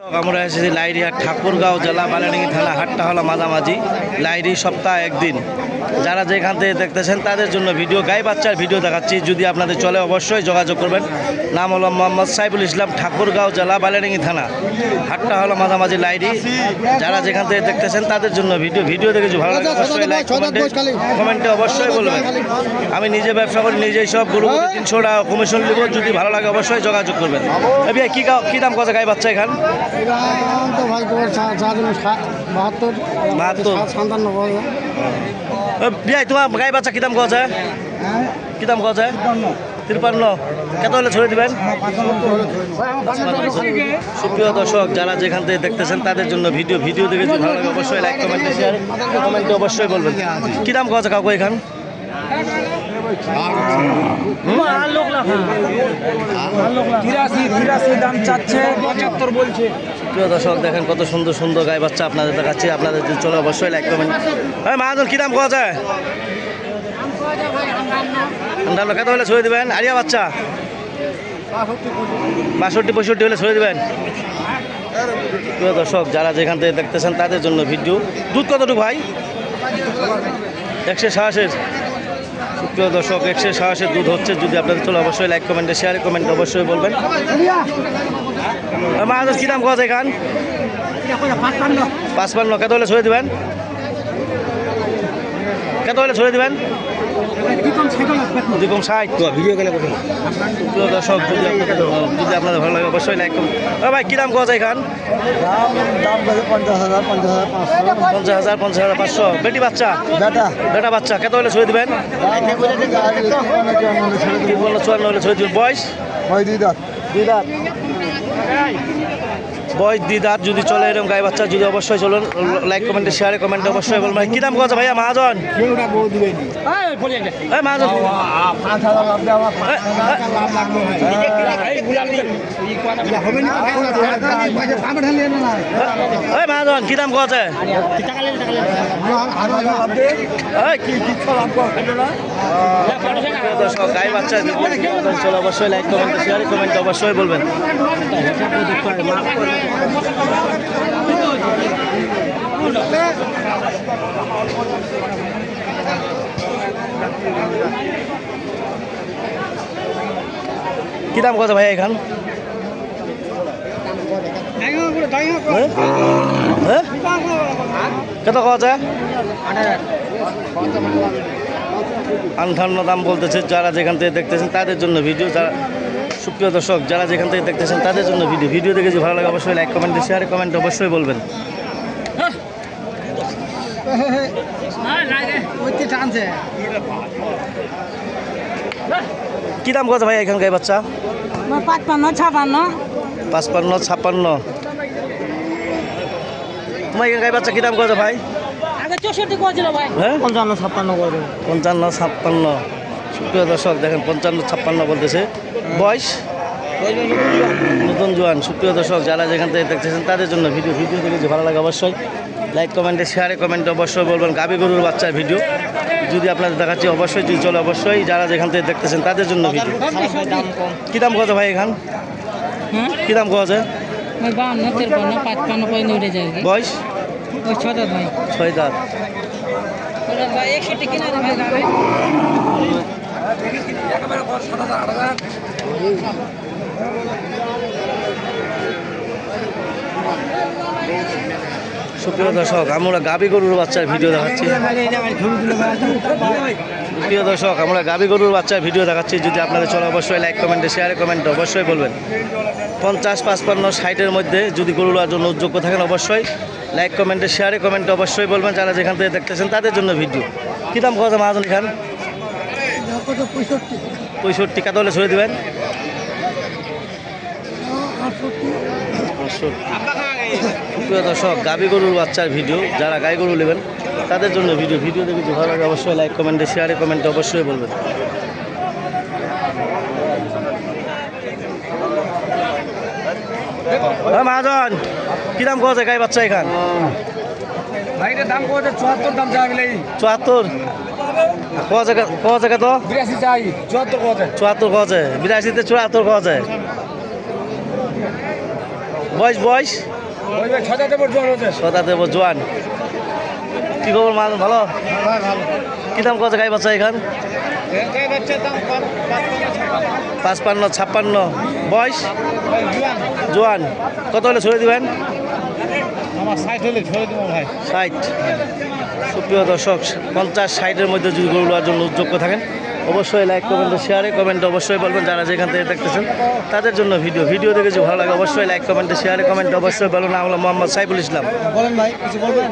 আমরা এসেছি লাইরিয়া ঠাকুরগাঁও জেলা বালানি থানা হাটটা হলো মাঝামাঝি। লাইরি সপ্তাহ একদিন। যারা যেখান থেকে দেখতেছেন তাদের জন্য ভিডিও গাই বাচ্চার ভিডিও দেখাচ্ছি। যদি আপনাদের চলে অবশ্যই যোগাযোগ করবেন। নাম হলো মোহাম্মদ সাইফুল ইসলাম ঠাকুরগাঁও জেলা বালাডাঙ্গি থানা। হাটটা হলো মাঝামাঝি লাইডি। যারা যেখান থেকে দেখতেছেন তাদের জন্য ভিডিও ভিডিও দেখে যদি ভালো লাগে অবশ্যই লাইক কমেন্টে কমেন্টে অবশ্যই বলবেন। আমি নিজে ব্যবসা করি নিজেই সব গরু তিনশো টাকা কমিশন নেব। যদি ভালো লাগে অবশ্যই যোগাযোগ করবেন। ভাই কী গা- কী দাম কথা গাই বাচ্চা এখান? বাহাত্তর বাহাত্তর। সাতান্ন বিয়াই তোমার গাই বাচ্চা কী দাম কথা যায়? হ্যাঁ কী দাম কথা যায়? কত হলে ছড়ে দিবেন? সুপ্রিয় দর্শক যারা যেখান থেকে দেখতেছেন, তাদের জন্য ভিডিও ভিডিও দেখে ভালো লাগে, অবশ্যই লাইক কমেন্টে শেয়ার কমেন্টে অবশ্যই বলবেন। কী দাম কথা কাকু এখান? তিরাশি তিরাশি দাম চাচ্ছে, পঁচাত্তর বলছে। প্রিয় দর্শক, দেখেন কত সুন্দর সুন্দর গাই বাচ্চা আপনাদের দেখাচ্ছি। আপনাদের চলে, অবশ্যই লাইক কমেন্ট হ্যাঁ মাহাজন কী দাম কথা যায় আন্দাজ কত হলে ছড়ে দেবেন। আরিয়া বাচ্চা। বাষট্টি, পঁয়ষট্টি হলে ছড়ে দেবেন। প্রিয় দর্শক, যারা যেখান থেকে দেখতেছেন, তাদের জন্য ভিডিও দুধ কতটুকু ভাই? একশো সাহসের প্রিয় দর্শক একশো সাহসে দুধ হচ্ছে। যদি আপনাদের চলে, অবশ্যই লাইক কমেন্টে শেয়ারে কমেন্ট অবশ্যই বলবেন। মাছ কী দাম কত এখান পাঁচপান্ন। কত হলে ছড়ে দেবেন? কত হলে ছড়ে দেবেন? দুকম ষাট ভিডিও গেলে প্রিয় দর্শক যদি আপনাদের যদি আপনাদের ভালো লাগে অবশ্যই লাইক করুন। ভাই কী দাম কথা এখান দাম দাম বলে পঞ্চাশ হাজার পঞ্চাশ হাজার পঞ্চাশ হাজার পঞ্চাশ হাজার পাঁচশো বেটি বাচ্চা? বেটা। বেটা বাচ্চা কত হলে ছড়ে দেবেন? চুয়ান্ন হলে ছড়ে দেবেন? বয়স? দুই দাঁত। দুই দাঁত। বয়স দুই দাঁত যদি চলে এরকম গাই বাচ্চা যদি অবশ্যই চলুন লাইক কমেন্টে শেয়ারে কমেন্টে অবশ্যই বলবেন। কি দাম কথা ভাইয়া? মহাজন? মহাজন। কী দাম কথা গাই ভিডিও চলে অবশ্যই লাইক কমেন্ট শেয়ার কমেন্ট অবশ্যই বলবেন। কি দাম কত ভাই এখান হ্যাঁ? হ্যাঁ? কত যায় আন্ঠান্ন দাম বলতেছে, যারা যেখান থেকে দেখতেছেন তাদের জন্য ভিডিও যারা সুপ্রিয় দর্শক যারা যেখান থেকে দেখতেছেন তাদের জন্য ভিডিও। ভিডিও দেখে যদি ভালো লাগে অবশ্যই লাইক কমেন্ট শেয়ারে কমেন্ট অবশ্যই বলবেন। কী দাম কত ভাই এখান গাই বাচ্চা? পাঁচপান্ন ছাপান্ন পাঁচপান্ন তোমার এখানে গাই বাচ্চা কী দাম কত ভাই? হ্যাঁ? পঞ্চান্ন ছাপ্পান্ন পঞ্চান্ন ছাপ্পান্ন। সুপ্রিয় দর্শক দেখেন পঞ্চান্ন ছাপ্পান্ন বলতেছে। বয়স? নতুন জোয়ান। সুপ্রিয় দর্শক যারা যেখান থেকে দেখতেছেন তাদের জন্য ভিডিও ভিডিও দেখে ভালো লাগে অবশ্যই লাইক কমেন্টে শেয়ারে কমেন্টে অবশ্যই বলবেন। গাবি গরুর বাচ্চার ভিডিও। যদি আপনাদের দেখাচ্ছি অবশ্যই যদি চলে অবশ্যই যারা যেখান থেকে দেখতেছেন তাদের জন্য ভিডিও। কী দাম কত ভাই এখান? কী দাম কত বয়স? ছয় দাঁত। সুপ্রিয় দর্শক, আমরা গাবি গরুর বাচ্চার ভিডিও দেখাচ্ছি। প্রিয় দর্শক, আমরা গাবি গরুর বাচ্চার ভিডিও দেখাচ্ছি। যদি আপনাদের চলে অবশ্যই লাইক কমেন্টে শেয়ারে কমেন্টে অবশ্যই বলবেন। পঞ্চাশ, পাঁচপান্ন, ষাটের মধ্যে যদি গরু লওয়ার জন্য যোগ্য থাকেন, অবশ্যই লাইক কমেন্টে শেয়ারে কমেন্টে অবশ্যই বলবেন। যারা যেখান থেকে দেখতেছেন, তাদের জন্য ভিডিও কী দাম কথা মহাজন খান কত? পঁয়ষট্টি। পঁয়ষট্টি। কত হলে ছড়ে দেবেন? প্রিয় দর্শক গাবি গরুর বাচ্চার ভিডিও যারা গাই গরু নেবেন তাদের জন্য ভিডিও। ভিডিও দেখে যদি ভালো লাগে অবশ্যই লাইক কমেন্টে শেয়ারে কমেন্টে অবশ্যই বলবেন। মহাজন কি দাম কত গাই বাচ্চা এখান? ভাই দাম কত? চুয়াত্তর দাম চাই চুয়াত্তর? ক জায়গা ক জায়গা তো? চুয়াত্তর কত কছে বিরাশিতে চুয়াত্তর কছে বয়স বয়স? সদা দেব জোয়ান কি খবর মান ভালো? কি দাম কত গাই বাচ্চা এখান পাঁচপান্ন ছাপ্পান্ন। বয়স? জোয়ান কত হলে ছড়ে দিবেন? আমার সাইড হলে ছেড়ে দেবো ভাই। ষাট সুপ্রিয় দর্শক, পঞ্চাশ ষাটের মধ্যে যদি গরু জন্য উদ্যোগ থাকেন, অবশ্যই লাইক কমেন্ট শেয়ারে কমেন্ট অবশ্যই বলবেন যারা যেখান থেকে দেখতেছেন। তাদের জন্য ভিডিও ভিডিও দেখে যদি ভালো লাগে, অবশ্যই লাইক কমেন্টে শেয়ারে কমেন্ট অবশ্যই বলবেন। আমরা মোহাম্মদ সাইফুল ইসলাম। বলেন ভাই, কিছু বলবেন?